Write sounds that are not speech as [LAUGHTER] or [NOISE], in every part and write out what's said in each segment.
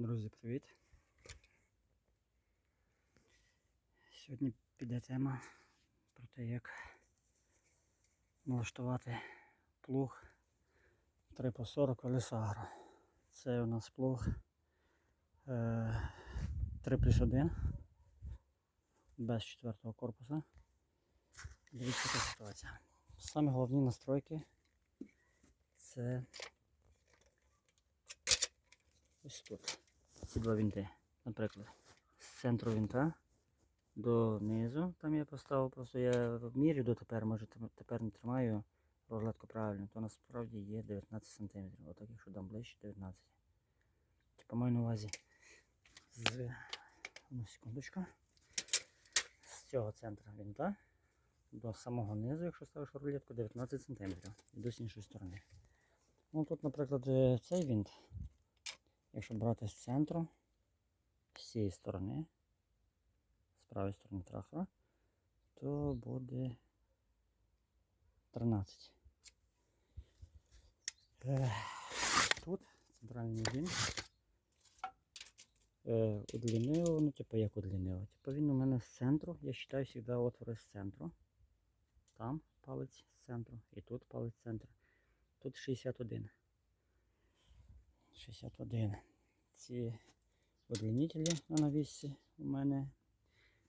Друзі, привіт! Сьогодні піде тема про те, як налаштувати плуг 3 по 40 Велісагро. Це у нас плуг е, 3 плюс 1 без четвертого корпуса. Дивіться, яка ситуація. Самі головні настройки це ось тут. Ці два вінти. Наприклад, з центру вінта до низу. Там я поставив, просто я мірю дотепер, може тепер не тримаю розкладку правильно, то насправді є 19 см. Отак, якщо дам ближче 19. Типа маю на увазі з ну, секундочку. З цього центру вінта до самого низу, якщо ставиш рулетку, 19 см. Іду з іншої сторони. Ну тут, наприклад, е, цей вінт, якщо брати з центру, з цієї сторони, з правої сторони трактора, то буде 13. Е, Тут центральний вінт. Е, удлінило, ну типу як удлінило. Типу він у мене з центру. Я вважаю завжди отвори з центру. Там палець з центру і тут палець з центру. Тут 61. 61. Ці удлінителі на навісці у мене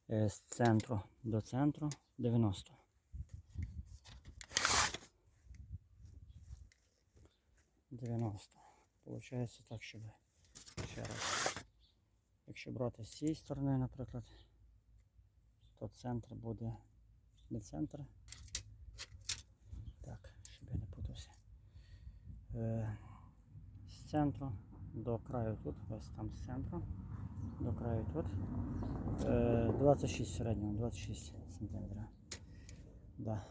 е, з центру до центру 90. Дев'яносто. Получається так, щоб ще раз. Якщо брати з цієї сторони, наприклад, то центр буде не центр. Так, щоб я не путався. Центру до краю тут, ось там з центру, до краю тут. Е, 26 в середньому, 26 сантиметрів. Да.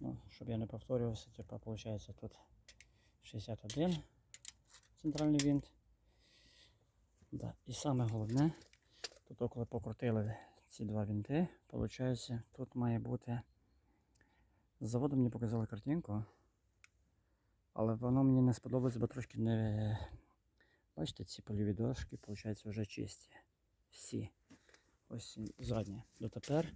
Ну, щоб я не повторювався, типа виходить тут 61 центральний винт. Да. І саме головне, тут коли покрутили ці два вінти, виходить, тут має бути. З заводу мені показали картинку, але воно мені не сподобалось, бо трошки не. Бачите, ці польові дошки, виходить, вже чисті. Всі. Ось задні. Дотепер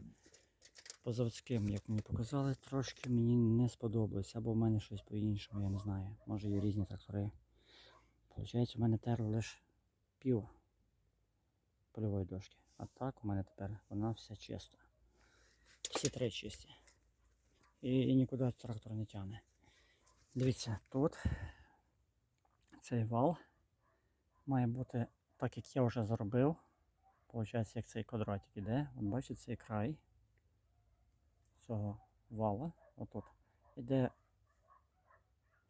по заводським, як мені показали, трошки мені не сподобалось. Або в мене щось по-іншому, я не знаю. Може є різні трактори. Получається, у мене терло лише пів польової дошки. А так у мене тепер вона вся чиста. Всі три чисті. І, і нікуди трактор не тягне. Дивіться, тут цей вал має бути так, як я вже зробив. Получається, як цей квадратик іде. От бачите, цей край цього вала, отут, іде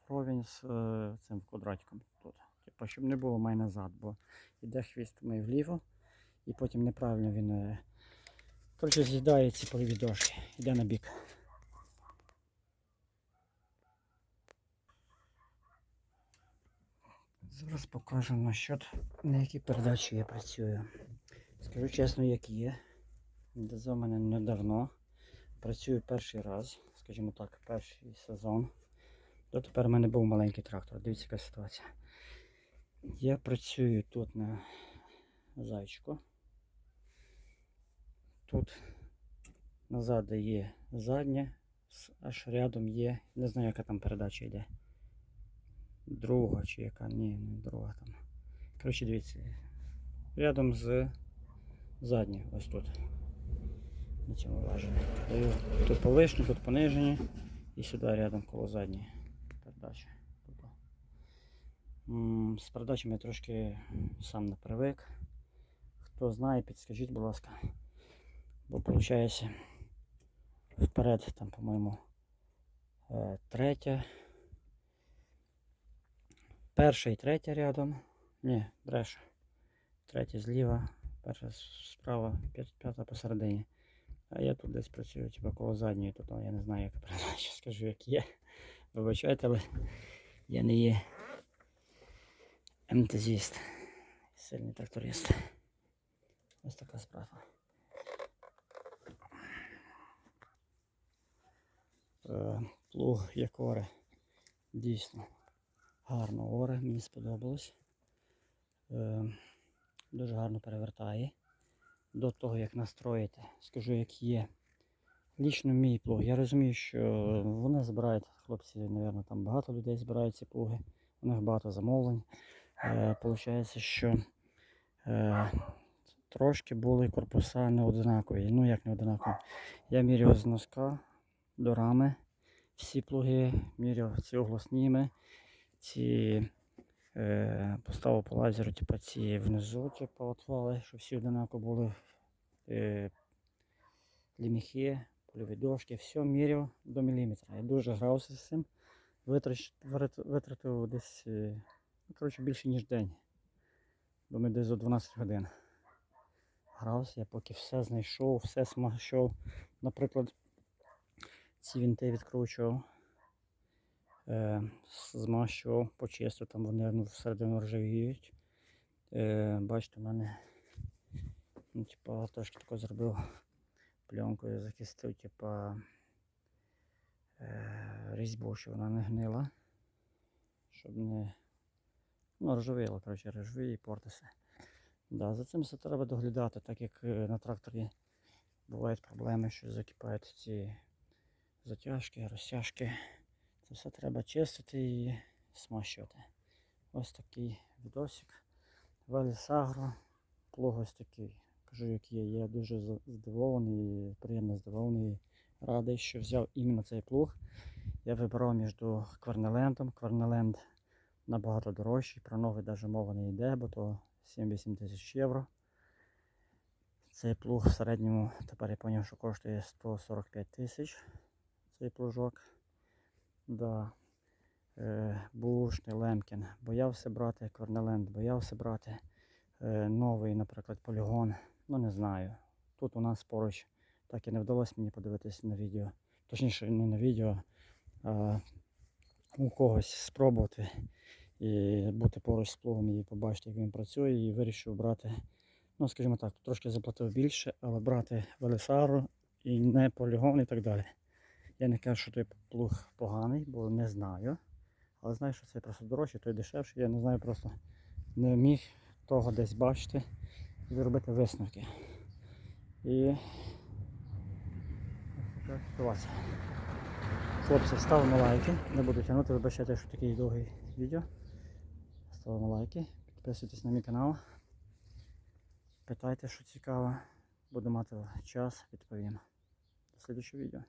вровень з е, цим квадратиком тут. Типу, щоб не було май назад, бо йде хвіст мій вліво, і потім неправильно він е, коротше, з'їдає ці дошки, йде на бік. Зараз покажу насчет на якій передачі я працюю. Скажу чесно, як є. ДЗ у мене недавно. Працюю перший раз, скажімо так, перший сезон. Дотепер у мене був маленький трактор. Дивіться, яка ситуація. Я працюю тут на зайчику. Тут назад є заднє, аж рядом є. Не знаю, яка там передача йде. Друга чи яка, ні, не друга там. Коротше, дивіться. Рядом з задньою, ось тут. На цьому важелі. Даю Тут повишені, тут понижені. І сюди рядом коло задньої передачі. Тобто, З передачами я трошки сам не привик. Хто знає, підскажіть, будь ласка. Бо виходить вперед, там, по-моєму, е, третя. Перша і третя рядом. Ні, брешу. Третя зліва, перша справа, п'ята посередині. А я тут десь працюю, типу коло задньої, тут я не знаю, яка передача, [LAUGHS] скажу, як є. Вибачайте, але я не є МТЗіст, сильний тракторист. Ось така справа. Е, Плуг як оре. Дійсно гарно оре, мені сподобалось. Е, дуже гарно перевертає. До того, як настроїти, скажу, як є. Лічно мій плуг. Я розумію, що вони збирають, хлопці, мабуть, там багато людей збирають ці плуги, у них багато замовлень. Е, Получається, що е, трошки були корпуса не однакові. Ну як не однакові. Я міряв з носка до рами. Всі плуги міряв ці огласніми, ці е, поставив по лазеру, типу, ці внизу, типу, отвали, щоб всі однаково були. Е, ліміхи, польові дошки, все міряв до міліметра. Я дуже грався з цим. Витратив десь е, ну, коротше, більше, ніж день. Бо ми десь за 12 годин. Грався, я поки все знайшов, все смащав. Наприклад, ці вінти відкручував, е, змащував, почистив, там вони ну, всередину ржавіють. Е, бачите, в мене ну, типа, трошки тако зробив пленкою захистив, типа е, різьбу, щоб вона не гнила. Щоб не. Ну, ржавіло, коротше, ржавіє і портиться. Да, за цим все треба доглядати, так як е, на тракторі бувають проблеми, що закипають ці затяжки, розтяжки. Це все треба чистити і смащувати. Ось такий відосик. Веліс Агро. Плуг ось такий. Кажу, як є. Я дуже здивований, приємно здивований. Радий, що взяв іменно цей плуг. Я вибирав між Кварнелендом. Кварнеленд набагато дорожчий, про новий навіть мова не йде, бо то 7-8 тисяч євро. Цей плуг в середньому, тепер я зрозумів, що коштує 145 тисяч. Цей плужок. Да. Е, бушний Лемкін. Боявся брати Кварнеленд, боявся брати е, новий, наприклад, полігон. Ну не знаю. Тут у нас поруч так і не вдалося мені подивитися на відео. Точніше, не на відео, а у когось спробувати і бути поруч з плугом і побачити, як він працює, і вирішив брати, ну скажімо так, трошки заплатив більше, але брати Велесару і не полігон і так далі. Я не кажу, що той плуг поганий, бо не знаю. Але знаю, що це просто дорожче, той дешевший. Я не знаю, просто не міг того десь бачити і зробити висновки. І така ситуація. Хлопці, ставимо лайки. Не буду тягнути, вибачайте, що такий довгий відео. Ставимо лайки, підписуйтесь на мій канал. Питайте, що цікаво. Буду мати час, відповім. До слідчого відео.